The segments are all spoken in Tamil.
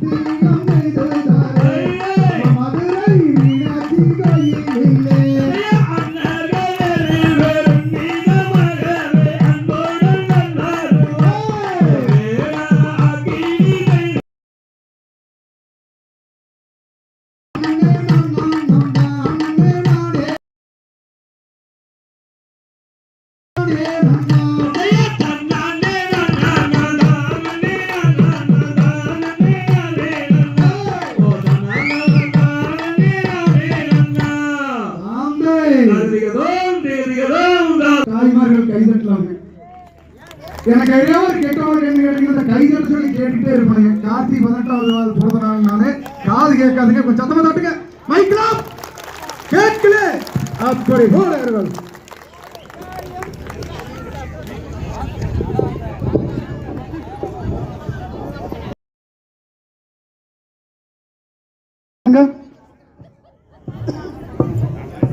Thank you. மூன்றாவது நாள் பிறந்த காது கேட்காதுங்க கொஞ்சம் சத்தமா தட்டுங்க. மைக்ரா கேட்கல. அப்படி போடுகிறார்கள்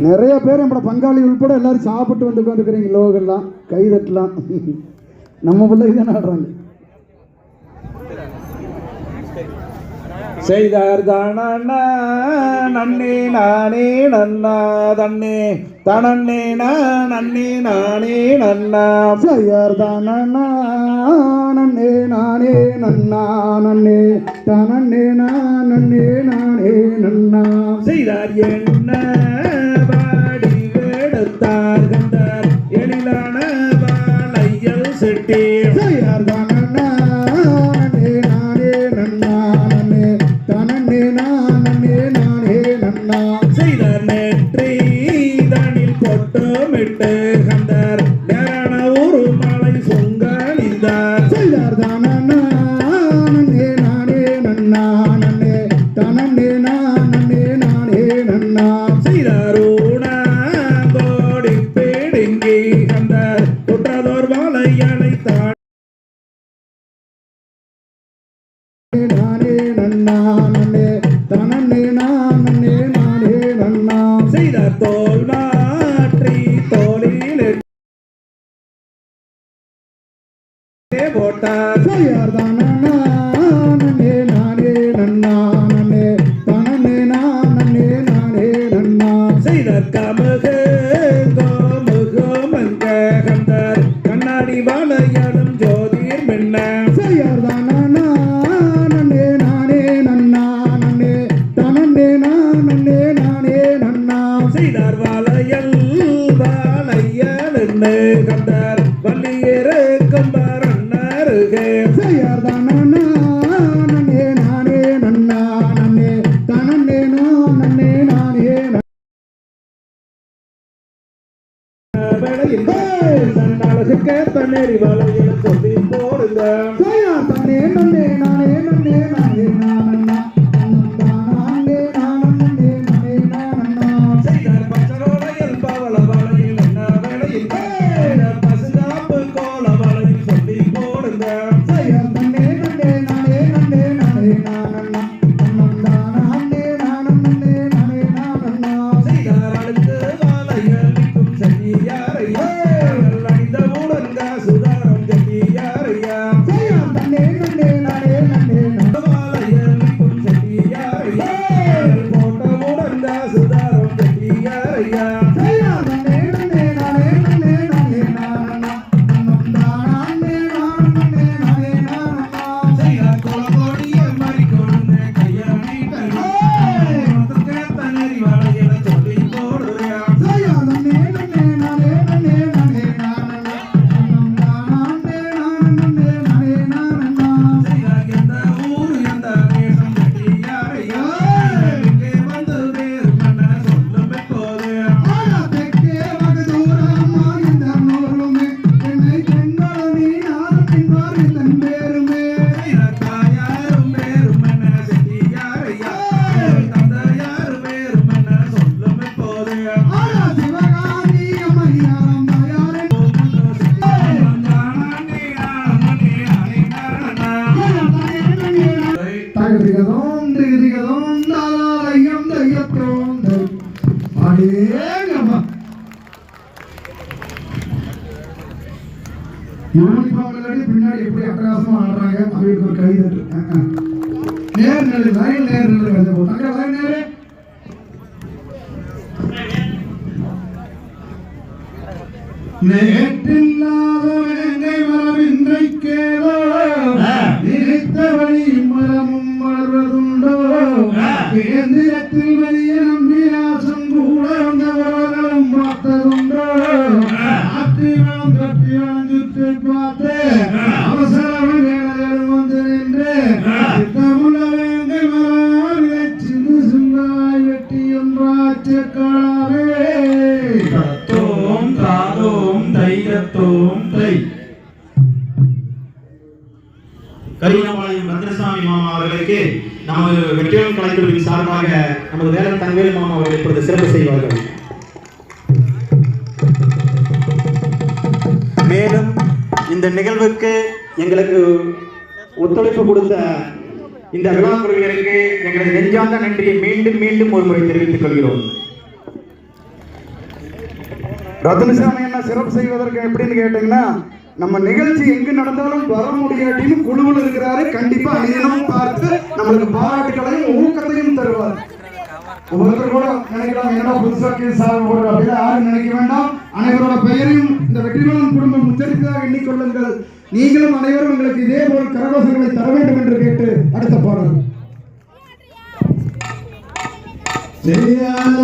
நிறைய பேர் நம்ம பங்காளி உள்பட எல்லாரும் சாப்பிட்டு வந்து உட்காந்துக்கிறீங்க லோகெல்லாம் கை தட்டலாம். நம்ம பிள்ளைக்கு தானே ஆடுறாங்க. செய்தார்தான நன்னி நானே நன்னா தன்னே தனன்னே நன்னி நானே நன்னா. செய்யார்தான நன்னே நானே நன்னா நன்னே தனன்னே நன்னே நானே நன்னா. செய்தார் என்ன பாடி வேடத்தார் கண்டார்? எழிலான வாழையல் செட்டி செய்யார்தான ಮಾತಾ கேப்ப நெறி வலையில் சொல்லி போடுங்க. Hallelujah. Ne சிறப்பு எப்படின்னு கேட்டீங்கன்னா நம்ம நிகழ்ச்சி எங்க நடந்தாலும் வர முடியாட்டின்னு குழுவில் இருக்கிறாரு கண்டிப்பா அணியனும் பார்த்து நம்மளுக்கு பாராட்டுகளையும் ஊக்கத்தையும் தருவார். ஒவ்வொருத்தர் கூட நினைக்கலாம் என்ன புதுசா கேஸ் ஆக போடுற? அப்படின்னு யாரும் நினைக்க வேண்டாம். அனைவரோட பெயரையும் இந்த வெற்றிவேலன் குடும்பம் உச்சரித்ததாக எண்ணிக்கொள்ளுங்கள். நீங்களும் அனைவரும் உங்களுக்கு இதே போல் கரகோசங்களை தர வேண்டும் என்று கேட்டு அடுத்த பாடல். செய்யாத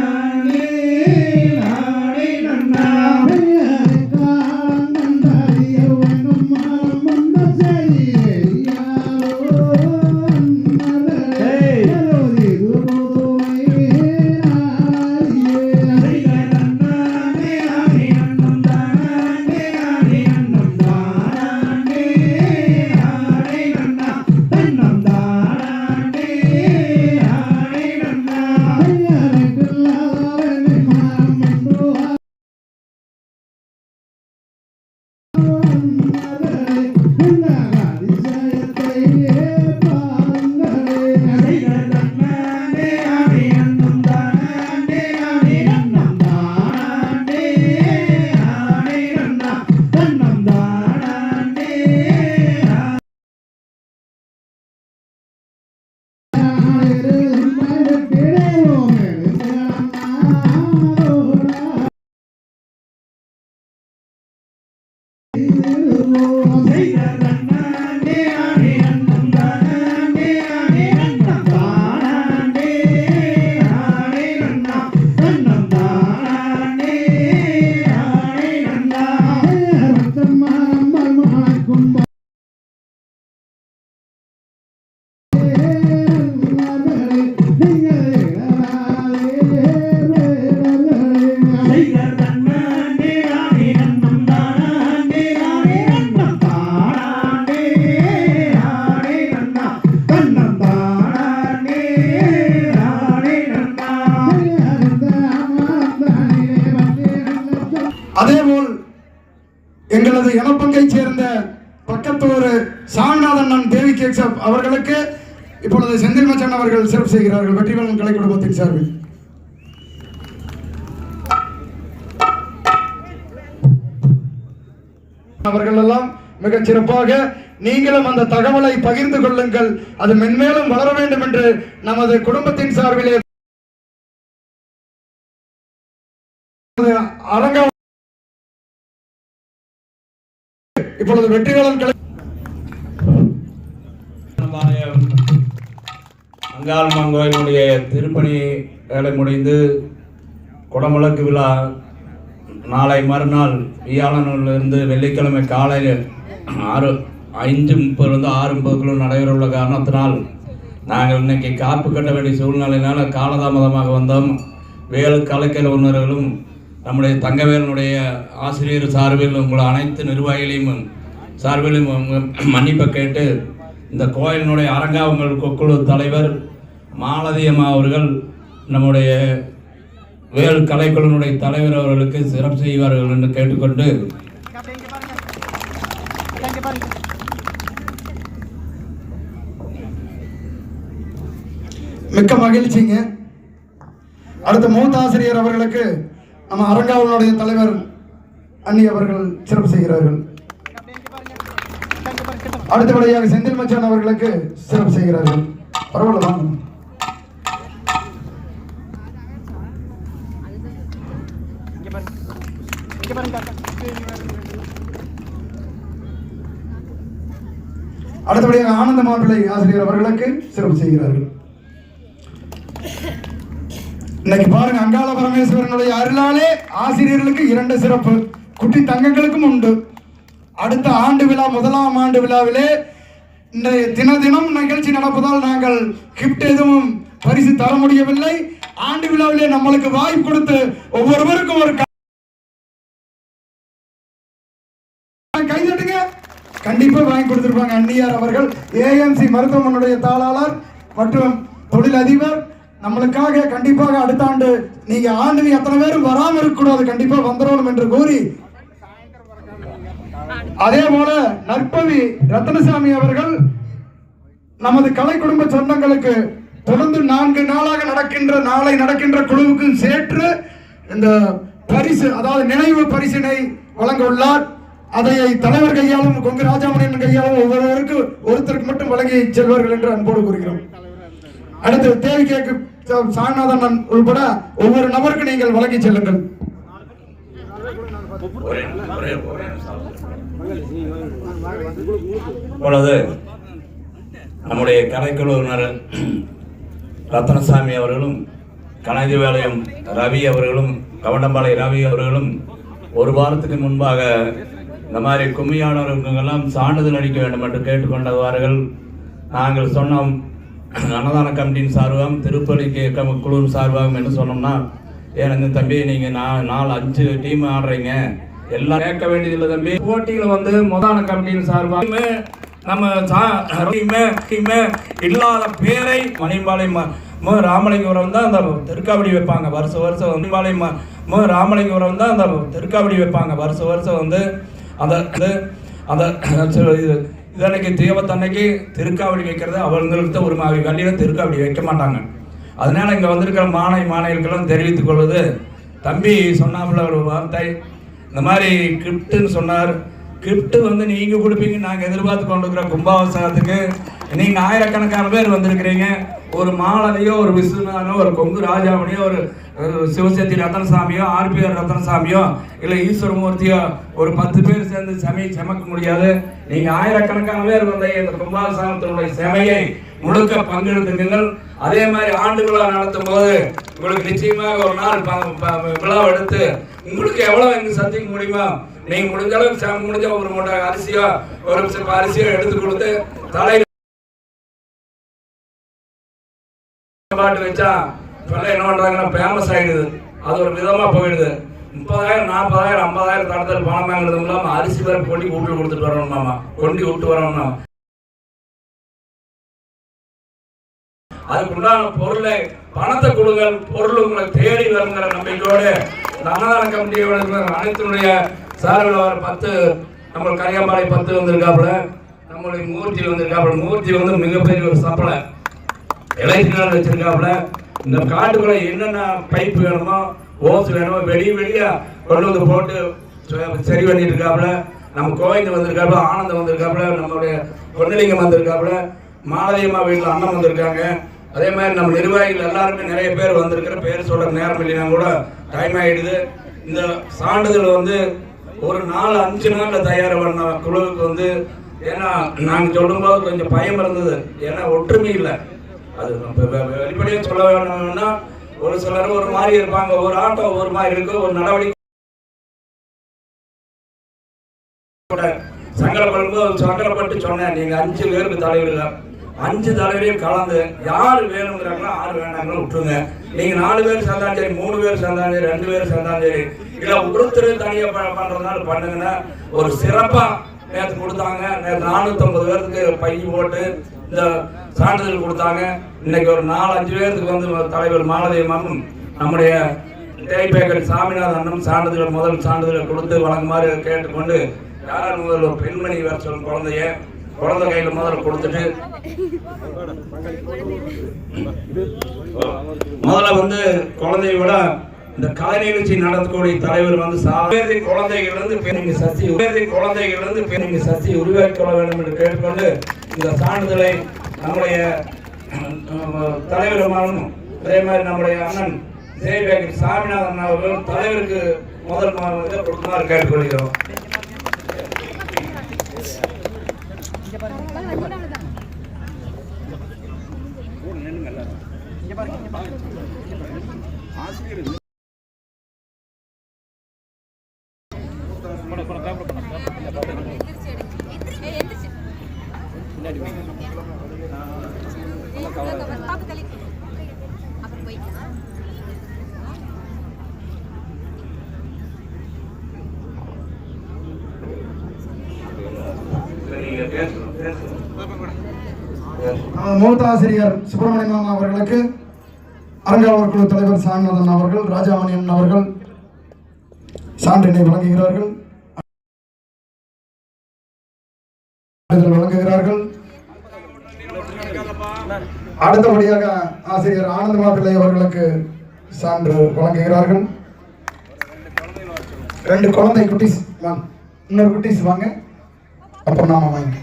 அவர்கள் செய்கிறார்கள் வெற்றிவேலன் கலை குடும்பத்தின் சார்பில். அவர்கள் எல்லாம் மிக சிறப்பாக நீங்களும் அந்த தகவலை பகிர்ந்து கொள்ளுங்கள். அது மென்மேலும் வளர வேண்டும் என்று நமது குடும்பத்தின் சார்பிலே அரங்க இப்பொழுது வெற்றிவேலன் கலை பாளையம் அங்காளம்மன் கோயிலுடைய திருப்பணி வேலை முடிந்து குடமுழக்கு விழா நாளை மறுநாள் வியாழனிலிருந்து வெள்ளிக்கிழமை காலையில் ஆறு ஐந்து முப்பதுலேருந்து ஆறு முப்பதுக்குள்ள நடைபெறவுள்ள காரணத்தினால் நாங்கள் இன்னைக்கு காப்பு கட்ட வேண்டிய சூழ்நிலையினால் காலதாமதமாக வந்தோம். வேலு கலைக்கல் உணர்களும் நம்முடைய தங்கவேலனுடைய ஆசிரியர் சார்பில் உங்கள் அனைத்து நிர்வாகிகளையும் சார்பிலும் மன்னிப்பை கேட்டு இந்த கோயிலினுடைய அரங்காவங்கள் குழு தலைவர் மாலதி அம்மா அவர்கள் நம்முடைய வேல் கலைக்குழுனுடைய தலைவர் அவர்களுக்கு சிறப்பு செய்வார்கள் என்று கேட்டுக்கொண்டு மிக்க மகிழ்ச்சிங்க. அடுத்த மூத்த ஆசிரியர் அவர்களுக்கு நம்ம அரங்காவலுடைய தலைவர் அன்னி அவர்கள் சிறப்பு செய்கிறார்கள். அடுத்தபடியாக செந்தில் மச்சான் அவர்களுக்கு சிறப்பு செய்கிறார்கள். பரவாயில்ல வாங்க. அடுத்தபடியாக ஆனந்த மாப்பிள்ளை ஆசிரியர் அவர்களுக்கு சிறப்பு செய்கிறார்கள். இன்னைக்கு பாருங்க அங்காள பரமேஸ்வரனுடைய அருளாலே ஆசிரியர்களுக்கு இரண்டு சிறப்பு. குட்டி தங்கங்களுக்கும் உண்டு. அடுத்த ஆண்டு விழா முதலாம் ஆண்டு விழாவிலே இன்றைய தின தினம் நிகழ்ச்சி நடப்பதால் நாங்கள் கிஃப்ட் எதுவும் பரிசு தர முடியவில்லை. ஆண்டு விழாவிலே நம்மளுக்கு வாய்ப்பு கொடுத்து ஒவ்வொருவருக்கும் ஒரு க- கைதட்டுங்க கண்டிப்பா வாங்கி கொடுத்துருப்பாங்க அன்னியார் அவர்கள். ஏஎம்சி மருத்துவமனுடைய தாளாளர் மற்றும் தொழிலதிபர். நம்மளுக்காக கண்டிப்பாக அடுத்த ஆண்டு நீங்க ஆண்டு எத்தனை பேரும் வராம இருக்கக்கூடாது. கண்டிப்பா வந்துடணும் என்று கூறி. அதே போல நற்பவி ரத்னசாமி அவர்கள் நமது கலை குடும்ப சொந்தங்களுக்கு தொடர்ந்து நான்கு நாளாக நடக்கின்ற நாளை நடக்கின்ற குழுவுக்கு சேற்று இந்த பரிசு அதாவது நினைவு பரிசினை வழங்க உள்ளார். அதை தலைவர் கையாலும் கொங்கு ராஜாமணியின் கையாலும் ஒவ்வொருவருக்கு ஒருத்தருக்கு மட்டும் வழங்கி செல்வார்கள் என்று அன்போடு கூறுகிறோம். அடுத்து தேவி கேக்கு சாமிநாதன் உள்பட ஒவ்வொரு நபருக்கு நீங்கள் வழங்கி செல்லுங்கள். ஒரே ஒரே ஒரே இப்பொழுது நம்முடைய கலைக்குழுவினர் ரத்னசாமி அவர்களும் கணதி ரவி அவர்களும் கவண்டம்பாளைய ரவி அவர்களும் ஒரு வாரத்துக்கு முன்பாக இந்த மாதிரி கும்மியானவர்களுக்கெல்லாம் சான்றிதழ் அளிக்க வேண்டும் என்று கேட்டுக்கொண்டவார்கள் நாங்கள் சொன்னோம். அன்னதான கமிட்டியின் சார்பாகவும் திருப்பலி குழு சார்பாகவும் என்று சொன்னோம்னா எனக்கு தம்பி நீங்கள் நான் நாலு அஞ்சு டீம் ஆடுறீங்க. எல்லாம் கேட்க வேண்டியதில்லை தம்பி. போட்டியில் வந்து முதலான கமிட்டியின் சார்பாக நம்ம சா- இல்லாத பேரை மணிபாளையம் மோ ராமலிங்கபுரம் தான் அந்த திருக்காவடி வைப்பாங்க. வருஷம் வருஷம் வந்து மணிபாளையம் ராமலிங்கபுரம் தான் அந்த திருக்காவடி வைப்பாங்க. வருஷம் வருஷம் வந்து அந்த இது- அந்த இது இதன்னைக்கு தீபத்தன்னைக்கு திருக்காவடி வைக்கிறது அவங்களுக்கு ஒரு மாதிரி கல்லியில் திருக்காவடி வைக்க மாட்டாங்க. அதனால் இங்கே வந்திருக்கிற மாணவி மாணவிகளுக்கெல்லாம் தெரிவித்துக் கொள்வது தம்பி சொன்னாப்புல ஒரு வார்த்தை இந்த மாதிரி கிஃப்ட்டுன்னு சொன்னார். கிஃப்ட் வந்து நீங்கள் கொடுப்பீங்க நாங்கள் எதிர்பார்த்து கொண்டு இருக்கிற கும்பாவசனத்துக்கு நீங்கள் ஆயிரக்கணக்கான பேர் வந்திருக்கிறீங்க. ஒரு மாலனையோ ஒரு விஸ்வநாதனோ ஒரு கொங்கு ராஜாமணியோ ஒரு சிவசக்தி ரத்தனசாமியோ ஆர்பிஆர் ரத்தனசாமியோ இல்லை ஈஸ்வரமூர்த்தியோ ஒரு பத்து பேர் சேர்ந்து செமையை சமைக்க முடியாது. நீங்க ஆயிரக்கணக்கான பேர் வந்த இந்த கும்பாபிஷேகத்தினுடைய செமையை முழுக்க பங்கெடுத்துங்கள் அதே மாதிரி ஆண்டு விழா நடத்தும் போது உங்களுக்கு நிச்சயமாக ஒரு நாள் விழா எடுத்து உங்களுக்கு எவ்வளவு எங்க சந்திக்க முடியுமோ நீங்க முடிஞ்ச அளவுக்கு முடிஞ்ச ஒரு மூட்டை அரிசியோ ஒரு சிப்ப அரிசியோ எடுத்து கொடுத்து தலையில பாட்டு வச்சா இப்பெல்லாம் என்ன பண்ணுறாங்கன்னா ஃபேமஸ் ஆகிடுது அது ஒரு விதமாக போயிடுது. முப்பதாயிரம் நாற்பதாயிரம் ஐம்பதாயிரம் தடத்தில் பணம் வாங்குறதும் இல்லாமல் அரிசி வேற கொண்டி வீட்டுல கொடுத்துட்டு வரணும் மாமா. கொண்டி விட்டு வரணும்னா அதுக்குண்டான பொருளை பணத்தை கொடுங்கள் பொருள் உங்களை தேடி வருங்கிற நம்பிக்கையோடு இந்த அன்னதான கமிட்டியோட அனைத்தினுடைய சார்பில் வர பத்து நம்ம கரியாம்பாறை பத்து வந்திருக்காப்புல. நம்மளுடைய மூர்த்தி வந்திருக்காப்புல. மூர்த்தி வந்து மிகப்பெரிய ஒரு சப்பளை எலக்ட்ரிக்கல் வச்சிருக்காப்புல. இந்த காட்டுக்குள்ள என்னென்ன பைப் வேணுமோ ஓஸ் வேணுமோ வெளியே வெளியே கொண்டு வந்து போட்டு சரி பண்ணிட்டு இருக்காப்புல நம்ம கோவிந்த வந்திருக்காப்புல ஆனந்தம் வந்திருக்காப்புல நம்மளுடைய பொன்னலிங்கம் வந்திருக்காப்புல மாலதியம்மா வீட்டில் அண்ணன் வந்திருக்காங்க. அதே மாதிரி நம்ம நிர்வாகிகள் எல்லாருமே நிறைய பேர் வந்திருக்கிற பேர் சொல்கிற நேரம் இல்லைனா கூட டைம் ஆகிடுது இந்த சான்றிதழ் வந்து ஒரு நாலு அஞ்சு நாளில் தயார் பண்ண குழுவுக்கு வந்து ஏன்னா நாங்கள் சொல்லும்போது கொஞ்சம் பயம் இருந்தது. ஏன்னா ஒற்றுமை இல்லை. அது நம்ம சொல்ல வேணும்னா ஒரு சிலர் ஒரு மாதிரி இருப்பாங்க. ஒரு ஆட்டம் ஒரு மாதிரி இருக்கு. ஒரு நடவடிக்கை சங்கடப்படும் சங்கடப்படும்போது சங்கடப்பட்டு சொன்னேன். நீங்க அஞ்சு பேருக்கு தலைவர்கள் அஞ்சு தலைவரையும் கலந்து யார் வேணுங்கிறாங்களோ யார் வேணாங்களோ விட்டுருங்க. நீங்க நாலு பேர் சேர்ந்தாலும் சரி மூணு பேர் சேர்ந்தாலும் சரி ரெண்டு பேர் சேர்ந்தாலும் சரி. இல்ல ஒருத்தர் தனியா பண்றதுனால பண்ணுங்கன்னா ஒரு சிறப்பா நேற்று கொடுத்தாங்க. நேற்று நானூத்தி பேருக்கு பை போட்டு இந்த சான்றிதழ் கொடுத்தாங்க. இன்னைக்கு ஒரு நாலு அஞ்சு பேருக்கு வந்து தலைவர் மாலதேவனும் நம்முடைய தேய் பேக்கர் அண்ணன் சான்றிதழ் முதல் சான்றிதழ் கொடுத்து வழங்குமாறு கேட்டுக்கொண்டு யாரும் முதல் ஒரு பெண்மணி வர சொல்லும் குழந்தைய குழந்தை கையில் முதல்ல கொடுத்துட்டு முதல்ல வந்து குழந்தைய விட இந்த கலை நிகழ்ச்சி நடத்தக்கூடிய தலைவர் வந்து சாவேதி குழந்தைகள் இருந்து பெண்ணுங்க சசி உபேதி குழந்தைகள் இருந்து பெண்ணுங்க சசி உருவாக்கி கொள்ள வேண்டும் என்று கேட்டுக்கொண்டு இந்த சான்றிதழை நம்முடைய அஹ், தலைவருமானும் அதே மாதிரி நம்முடைய அண்ணன் ஜெயபேகர் சாமிநாதன் அவர்கள் தலைவருக்கு முதல் ம- கொடுக்குமாறு கேட்டுக்கொள்கிறோம். ஆசிரியர் மூத்த ஆசிரியர் சுப்பிரமணியன் அவர்களுக்கு அறங்காவலர் குழு தலைவர் சாமிநாதன் அவர்கள் ராஜாமணியன் அவர்கள் சான்றினை வழங்குகிறார்கள். வழங்குகிறார்கள். அடுத்தபடியாக ஆசிரியர் ஆனந்தமா பிள்ளை அவர்களுக்கு சான்று வழங்குகிறார்கள். ரெண்டு குழந்தை குட்டீஸ் வாங்க. இன்னொரு குட்டீஸ் வாங்க. அப்புறம் நாம வாங்க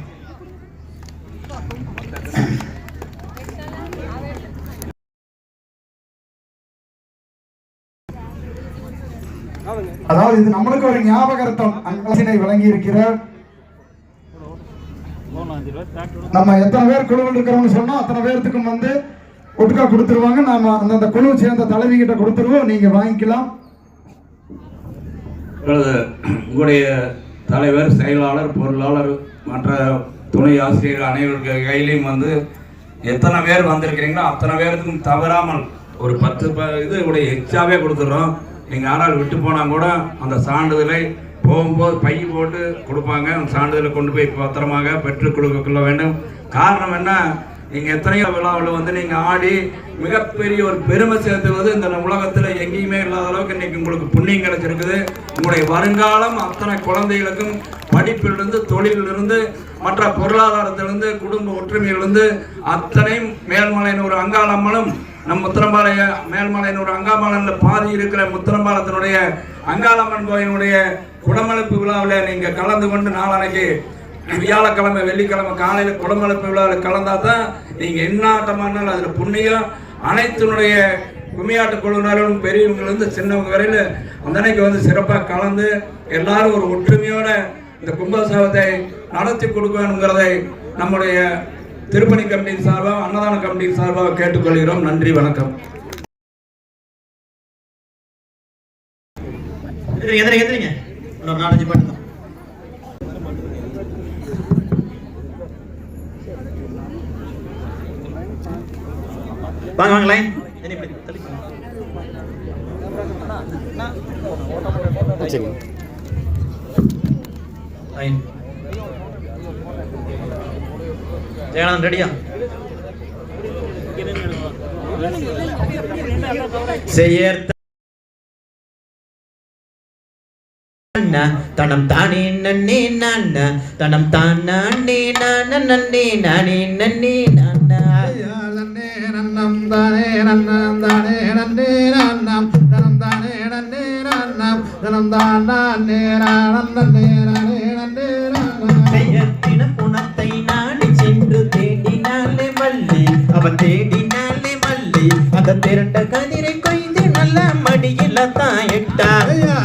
அதாவது இது நம்மளுக்கு ஒரு ஞாபகார்த்தம். அங்கசினை வழங்கி இருக்கிறார் நம்ம எத்தனை பேர் குழுவில் இருக்கிறோம்னு சொன்னா அத்தனை பேர்த்துக்கும் வந்து ஒட்டுக்கா கொடுத்துருவாங்க. நாம அந்தந்த குழு சேர்ந்த தலைவி கிட்ட கொடுத்துருவோம். நீங்க வாங்கிக்கலாம். உங்களுடைய தலைவர் செயலாளர் பொருளாளர் மற்ற துணை ஆசிரியர்கள் அனைவருக்கு கையிலையும் வந்து எத்தனை பேர் வந்திருக்கிறீங்களோ அத்தனை பேருக்கும் தவறாமல் ஒரு பத்து ப இது உடைய எக்ஸ்ட்ராவே கொடுத்துட்றோம். நீங்கள் யாரால் விட்டு போனால் கூட அந்த சான்றிதழை போகும்போது பை போட்டு கொடுப்பாங்க. அந்த சான்றிதழை கொண்டு போய் பத்திரமாக பெற்றுக் கொடுக்க வேண்டும். காரணம் என்ன? நீங்கள் எத்தனையோ விழாவில் வந்து நீங்கள் ஆடி மிகப்பெரிய ஒரு பெருமை சேர்த்துவது இந்த உலகத்தில் எங்கேயுமே இல்லாத அளவுக்கு இன்னைக்கு உங்களுக்கு புண்ணியம் கிடைச்சிருக்குது. உங்களுடைய வருங்காலம் அத்தனை குழந்தைகளுக்கும் படிப்பிலிருந்து தொழிலிருந்து மற்ற பொருளாதாரத்திலிருந்து குடும்ப ஒற்றுமையிலிருந்து அத்தனையும் மேல்மலையின் ஒரு அங்காளம்மனும் நம் முத்திரம்பாளைய மேல்மலையனூர் அங்காமலனில் பாதி இருக்கிற முத்திரம்பாலத்தினுடைய அங்காளம்மன் கோயிலுடைய குடமளிப்பு விழாவில் நீங்கள் கலந்து கொண்டு நாளன்னைக்கு வியாழக்கிழமை வெள்ளிக்கிழமை காலையில் குடமளிப்பு விழாவில் கலந்தால் தான் நீங்கள் என்ன ஆட்டமானாலும் அதில் புண்ணியம். அனைத்தினுடைய கும்மியாட்டு குழுவினரும் பெரியவங்கலேருந்து சின்னவங்க வரையில் அந்த அன்னைக்கு வந்து சிறப்பாக கலந்து எல்லாரும் ஒரு ஒற்றுமையோட இந்த கும்பாசவத்தை நடத்தி கொடுக்கணுங்கிறதை நம்முடைய திருப்பணி கமிட்டியின் சார்பாக அன்னதான கமிட்டியின் சார்பாக கேட்டுக்கொள்கிறோம். நன்றி வணக்கம். எதிரிங்க. எதிரிங்க இன்னொரு நாலஞ்சு பாட்டு தான். வாங்க வாங்க லைன் என்ன ரெடியா? செய்யர்த்த தனம் தானே நன்னே நான் தனம் தான் நானே நான நன்னே நானே நன்னே நானா நன்னே நன்னம் தானே நன்னம் தானே நன்னே நன்னம் தனம் தானே நன்னே நன்னம் தனம் தான் நானே நானம் நன்னே நானே நன்னே அவன் அவ தேடினாலே மல்லி. அந்த திரண்ட கதிரை கொய்து நல்ல மடியில தான் ஐயா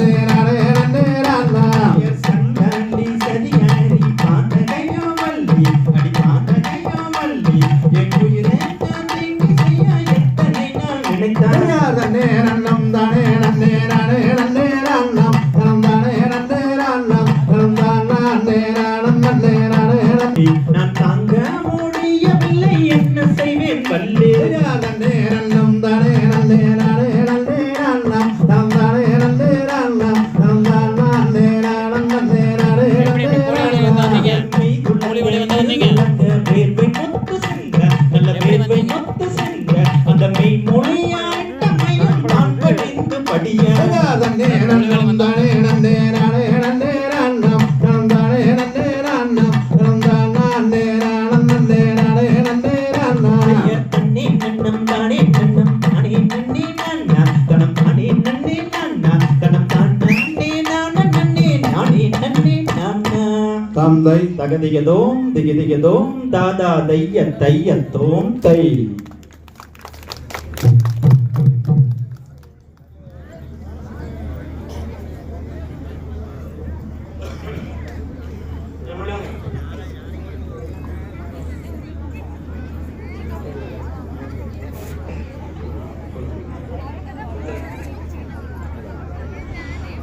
রাধে রাধে திக தோம் திக திக தோம் தாதா தைய தைய தோம் தை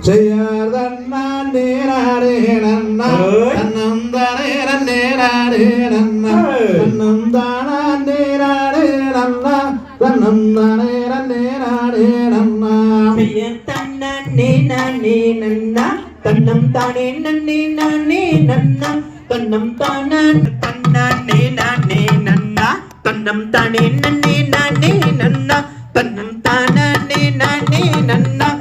ஜெயரண்ணா நேரே நன்னா தானே நன்னே நானே நன்னா. தன்னம் தானா தன்னானே நானே நன்னா. தன்னம் தானே நன்னே நானே நன்னா. தன்னம் தானானே நானே நன்னா.